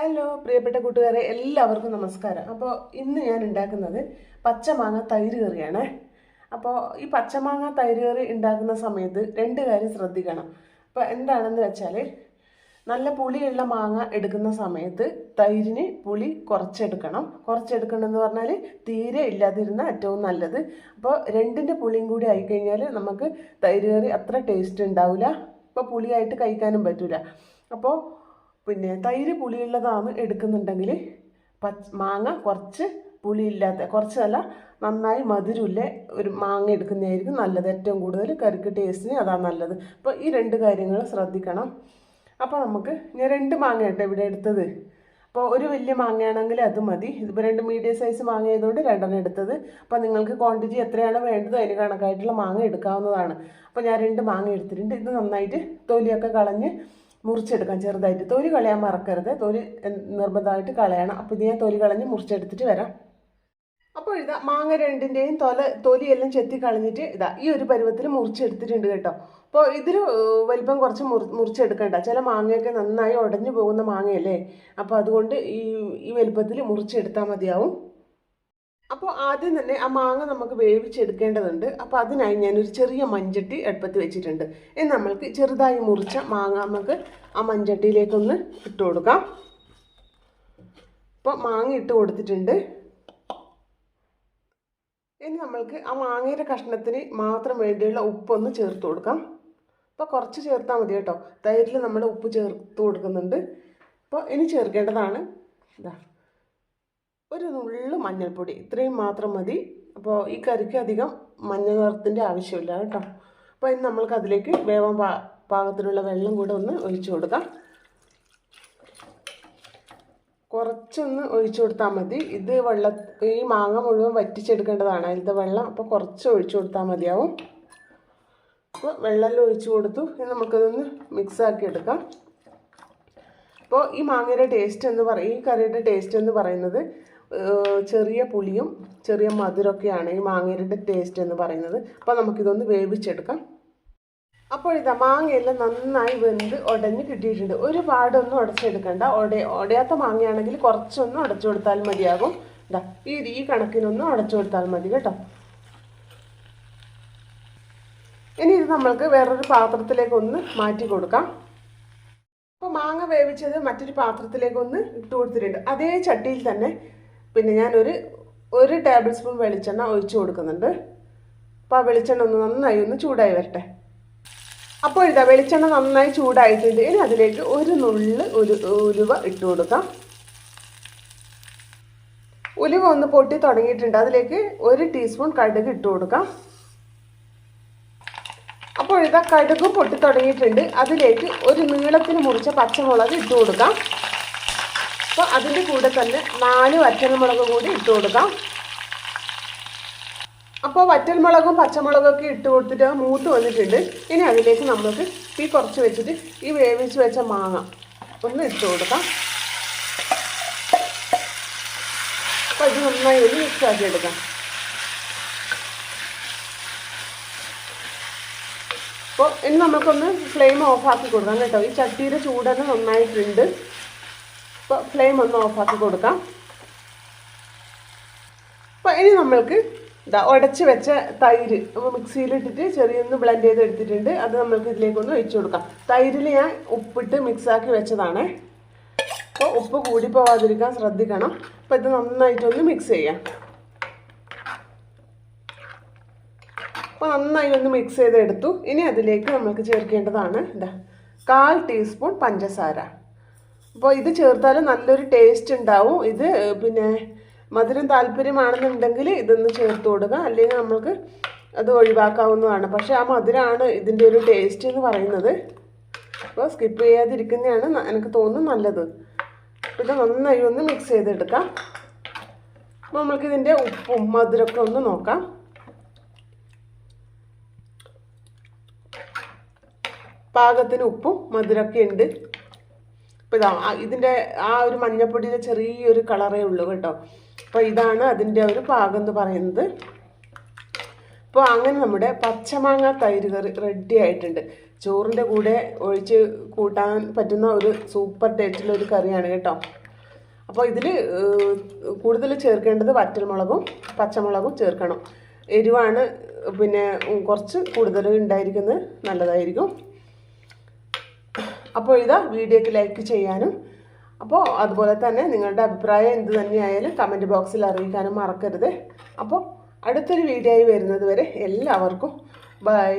Hello പ്രിയപ്പെട്ട കൂട്ടുകാരെ എല്ലാവർക്കും നമസ്കാരം. അപ്പോൾ ഇന്ന് ഞാൻ ഉണ്ടാക്കുന്നത് പച്ചമാങ്ങ തൈര് കറിയാണ്. അപ്പോൾ ഈ പച്ചമാങ്ങ തൈര് കറി ഉണ്ടാക്കുന്ന സമയത്ത് രണ്ട് കാര്യം ശ്രദ്ധിക്കണം. അപ്പോൾ എന്താണെന്ന് വെച്ചാൽ നല്ല പുളിയുള്ള മാങ്ങ എടുക്കുന്ന സമയത്ത് തൈരിന് പുളി കുറച്ചെടുക്കണം. കുറച്ചെടുക്കണം എന്ന് പറഞ്ഞാൽ തീരെ ഇല്ലാതിരുന്ന ഏറ്റവും നല്ലത്. അപ്പോൾ രണ്ടിന്റെ പുളിയും കൂടി ആയിക്കഴിഞ്ഞാൽ നമുക്ക് തൈര് കറി അത്ര ടേസ്റ്റ് ഉണ്ടാവില്ല ഇപ്പോൾ പുളിയായിട്ട് കഴിക്കാനും പറ്റില്ല അപ്പോൾ പിന്നെ തൈര് പുളിയുള്ളതാണ് എടുക്കുന്നുണ്ടെങ്കിൽ പച്ച മാങ്ങ കുറച്ച് പുളിയില്ലാത്ത കുറച്ചല്ല നന്നായി മധുരമില്ല ഒരു മാങ്ങ എടുക്കുന്നതായിരിക്കും നല്ലത്. ഏറ്റവും കൂടുതൽ കറിക്ക് ടേസ്റ്റിന് അതാണ് നല്ലത്. അപ്പോൾ ഈ രണ്ട് കാര്യങ്ങൾ ശ്രദ്ധിക്കണം. അപ്പോൾ നമുക്ക് ഞാൻ രണ്ട് മാങ്ങ കേട്ടോ ഇവിടെ എടുത്തത്. അപ്പോൾ ഒരു വലിയ മാങ്ങയാണെങ്കിൽ അത് മതി. ഇതിപ്പോൾ രണ്ട് മീഡിയം സൈസ് മാങ്ങ ആയതുകൊണ്ട് രണ്ടെണ്ണം എടുത്തത്. അപ്പോൾ നിങ്ങൾക്ക് ക്വാണ്ടിറ്റി എത്രയാണ് വേണ്ടത് അതിന് കണക്കായിട്ടുള്ള മാങ്ങ എടുക്കാവുന്നതാണ്. അപ്പോൾ ഞാൻ രണ്ട് മാങ്ങ എടുത്തിട്ടുണ്ട്. ഇത് നന്നായിട്ട് തൊലിയൊക്കെ കളഞ്ഞ് മുറിച്ചെടുക്കാം ചെറുതായിട്ട്. തൊലി കളയാൻ മറക്കരുത്. തൊലി നിർബന്ധമായിട്ട് കളയണം. അപ്പോൾ ഇത് ഞാൻ തൊലി കളഞ്ഞ് മുറിച്ചെടുത്തിട്ട് വരാം. അപ്പോൾ ഇതാ മാങ്ങ രണ്ടിന്റെയും തൊല തൊലിയെല്ലാം ചെത്തി കളഞ്ഞിട്ട് ഇതാ ഈ ഒരു പരുവത്തിൽ മുറിച്ചെടുത്തിട്ടുണ്ട് കേട്ടോ. അപ്പോൾ ഇതിൽ വലിപ്പം കുറച്ച് മുറി മുറിച്ചെടുക്കണ്ട. ചില മാങ്ങയൊക്കെ നന്നായി ഉടഞ്ഞു പോകുന്ന മാങ്ങയല്ലേ? അപ്പോൾ അതുകൊണ്ട് ഈ ഈ വലിപ്പത്തിൽ മുറിച്ചെടുത്താൽ മതിയാവും. അപ്പോൾ ആദ്യം തന്നെ ആ മാങ്ങ നമുക്ക് വേവിച്ചെടുക്കേണ്ടതുണ്ട്. അപ്പോൾ അതിനായി ഞാനൊരു ചെറിയ മഞ്ചട്ടി അടുപ്പത്ത് വെച്ചിട്ടുണ്ട്. ഇനി നമ്മൾക്ക് ചെറുതായി മുറിച്ച മാങ്ങ നമുക്ക് ആ മഞ്ചട്ടിയിലേക്കൊന്ന് ഇട്ട് കൊടുക്കാം. അപ്പോൾ മാങ്ങ ഇട്ട് കൊടുത്തിട്ടുണ്ട്. ഇനി നമ്മൾക്ക് ആ മാങ്ങയുടെ കഷ്ണത്തിന് മാത്രം വേണ്ടിയുള്ള ഉപ്പൊന്ന് ചേർത്ത് കൊടുക്കാം. അപ്പോൾ കുറച്ച് ചേർത്താൽ മതി കേട്ടോ. തൈരിൽ നമ്മൾ ഉപ്പ് ചേർത്ത് കൊടുക്കുന്നുണ്ട്. അപ്പോൾ ഇനി ചേർക്കേണ്ടതാണ്. ഇതാ. ഒരു നുള്ളു മഞ്ഞൾപ്പൊടി. ഇത്രയും മാത്രം മതി. അപ്പോൾ ഈ കറിക്ക് അധികം മഞ്ഞ നിറത്തിന്റെ ആവശ്യമില്ല കേട്ടോ. അപ്പോൾ ഇനി നമ്മൾക്ക് അതിലേക്ക് വേവാൻ പാ പാകത്തിനുള്ള വെള്ളം കൂടെ ഒന്ന് ഒഴിച്ചു കൊടുക്കാം. കുറച്ചൊന്ന് ഒഴിച്ചു കൊടുത്താൽ മതി. ഇത് വെള്ള ഈ മാങ്ങ മുഴുവൻ വറ്റിച്ചെടുക്കേണ്ടതാണ് അതിലത്തെ വെള്ളം. അപ്പോൾ കുറച്ച് ഒഴിച്ചു കൊടുത്താൽ മതിയാവും. അപ്പോൾ വെള്ളം ഒഴിച്ചു കൊടുത്തു. ഇനി നമുക്കതൊന്ന് മിക്സാക്കി എടുക്കാം. അപ്പോൾ ഈ മാങ്ങയുടെ ടേസ്റ്റ് എന്ന് പറയും ഈ കറിയുടെ ടേസ്റ്റ് എന്ന് പറയുന്നത് ചെറിയ പുളിയും ചെറിയ മധുരമൊക്കെയാണ് ഈ മാങ്ങയുടെ ടേസ്റ്റ് എന്ന് പറയുന്നത്. അപ്പോൾ നമുക്കിതൊന്ന് വേവിച്ചെടുക്കാം. അപ്പോൾ ഇതാ മാങ്ങയെല്ലാം നന്നായി വെന്ത് ഉടഞ്ഞ് കിട്ടിയിട്ടുണ്ട്. ഒരുപാടൊന്നും ഉടച്ചെടുക്കണ്ട ഉട ഉടയാത്ത മാങ്ങയാണെങ്കിൽ കുറച്ചൊന്ന് ഉടച്ചു കൊടുത്താൽ മതിയാകും. ഇതാ ഈ ഈ കണക്കിനൊന്നും ഉടച്ചു കൊടുത്താൽ മതി കേട്ടോ. ഇനി ഇത് നമ്മൾക്ക് വേറൊരു പാത്രത്തിലേക്ക് ഒന്ന് മാറ്റി കൊടുക്കാം. അപ്പോൾ മാങ്ങ വേവിച്ചത് മറ്റൊരു പാത്രത്തിലേക്ക് ഒന്ന് ഇട്ട് കൊടുത്തിട്ടുണ്ട്. അതേ ചട്ടിയിൽ തന്നെ പിന്നെ ഞാനൊരു ഒരു ടേബിൾ സ്പൂൺ വെളിച്ചെണ്ണ ഒഴിച്ചു കൊടുക്കുന്നുണ്ട്. അപ്പോൾ ആ വെളിച്ചെണ്ണ ഒന്ന് നന്നായി ഒന്ന് ചൂടായി വരട്ടെ. അപ്പോൾ ഇതാ വെളിച്ചെണ്ണ നന്നായി ചൂടായിട്ടുണ്ട്. ഇനി അതിലേക്ക് ഒരു നുള്ള് ഒരു ഉലുവ ഇട്ട് കൊടുക്കാം. ഉലുവ ഒന്ന് പൊട്ടി തുടങ്ങിയിട്ടുണ്ട്. അതിലേക്ക് ഒരു ടീസ്പൂൺ കടുക് ഇട്ട് കൊടുക്കാം. അപ്പോൾ ഇതാ കടുക് പൊട്ടി തുടങ്ങിയിട്ടുണ്ട്. അതിലേക്ക് ഒരു നീളത്തിന് മുറിച്ച പച്ചമുളക് ഇട്ട് കൊടുക്കാം. അപ്പോൾ അതിന്റെ കൂടെ തന്നെ നാല് വറ്റൽമുളക് കൂടി ഇട്ട് കൊടുക്കാം. അപ്പോൾ വറ്റൽമുളകും പച്ചമുളകും ഒക്കെ ഇട്ട് കൊടുത്തിട്ട് മൂത്ത് വന്നിട്ടുണ്ട്. ഇനി അതിലേക്ക് നമുക്ക് ഈ കുറച്ച് വെച്ചിട്ട് ഈ വേവിച്ച് വെച്ച മാങ്ങ ഒന്ന് ഇട്ട് കൊടുക്കാം. അപ്പോൾ ഇത് നന്നായി ഒന്ന് മിക്സ് ആക്കി എടുക്കാം. അപ്പോൾ ഇനി നമുക്കൊന്ന് ഫ്ലെയിം ഓഫാക്കി കൊടുക്കാം കേട്ടോ. ഈ ചട്ടിയുടെ ചൂടൊക്കെ നന്നായിട്ടുണ്ട്. അപ്പോൾ ഫ്ലെയിം ഒന്ന് ഓഫാക്കി കൊടുക്കാം. അപ്പോൾ ഇനി നമ്മൾക്ക് ഇതാ ഉടച്ച് വെച്ച തൈര് മിക്സിയിലിട്ടിട്ട് ചെറിയൊന്ന് ബ്ലെൻഡ് ചെയ്ത് എടുത്തിട്ടുണ്ട്. അത് നമ്മൾക്ക് ഇതിലേക്കൊന്ന് ഒഴിച്ചു കൊടുക്കാം. തൈരിൽ ഞാൻ ഉപ്പിട്ട് മിക്സാക്കി വെച്ചതാണ്. അപ്പോൾ ഉപ്പ് കൂടി പോവാതിരിക്കാൻ ശ്രദ്ധിക്കണം. അപ്പോൾ ഇത് നന്നായിട്ടൊന്ന് മിക്സ് ചെയ്യാം. അപ്പോൾ നന്നായി ഒന്ന് മിക്സ് ചെയ്തെടുത്തു. ഇനി അതിലേക്ക് നമുക്ക് ചേർക്കേണ്ടതാണ് എന്താ കാൽ ടീസ്പൂൺ പഞ്ചസാര. അപ്പോൾ ഇത് ചേർത്താൽ നല്ലൊരു ടേസ്റ്റ് ഉണ്ടാവും. ഇത് പിന്നെ മധുരം താല്പര്യമാണെന്നുണ്ടെങ്കിൽ ഇതൊന്ന് ചേർത്ത് കൊടുക്കുക. അല്ലെങ്കിൽ നമുക്ക് അത് ഒഴിവാക്കാവുന്നതാണ്. പക്ഷേ ആ മധുരമാണ് ഇതിന്റെ ഒരു ടേസ്റ്റ് എന്ന് പറയുന്നത്. അപ്പോൾ സ്കിപ്പ് ചെയ്യാതിരിക്കുന്നതാണ് എനിക്ക് തോന്നുന്നു നല്ലത്. ഇത് നന്നായി ഒന്ന് മിക്സ് ചെയ്തെടുക്കാം. അപ്പോൾ നമ്മൾക്കിതിന്റെ ഉപ്പും മധുരമൊക്കെ ഒന്ന് നോക്കാം. പാകത്തിന് ഉപ്പും മധുരമൊക്കെ ഉണ്ട്. അപ്പോൾ ഇതാ ഇതിന്റെ ആ ഒരു മഞ്ഞപ്പൊടിയുടെ ചെറിയൊരു കളറേ ഉള്ളൂ കേട്ടോ. അപ്പോൾ ഇതാണ് അതിന്റെ ഒരു പാകം എന്ന് പറയുന്നത്. അപ്പോൾ അങ്ങനെ നമ്മുടെ പച്ചമാങ്ങ തൈര് കറി റെഡി ആയിട്ടുണ്ട്. ചോറിന്റെ കൂടെ ഒഴിച്ച് കൂട്ടാൻ പറ്റുന്ന ഒരു സൂപ്പർ ടേസ്റ്റുള്ള ഒരു കറിയാണ് കേട്ടോ. അപ്പോൾ ഇതിൽ കൂടുതൽ ചേർക്കേണ്ടത് വറ്റൽമുളകും പച്ചമുളകും ചേർക്കണം. എരിവാണ് പിന്നെ കുറച്ച് കൂടുതൽ ഉണ്ടായിരിക്കുന്നത് നല്ലതായിരിക്കും. അപ്പോൾ ഇതാ വീഡിയോക്ക് ലൈക്ക് ചെയ്യാനും. അപ്പോൾ അതുപോലെ തന്നെ നിങ്ങളുടെ അഭിപ്രായം എന്ത് തന്നെയായാലും കമന്റ് ബോക്സിൽ അറിയിക്കാനും മറക്കരുത്. അപ്പോൾ അടുത്തൊരു വീഡിയോ ആയി വരുന്നത് വരെ എല്ലാവർക്കും ബൈ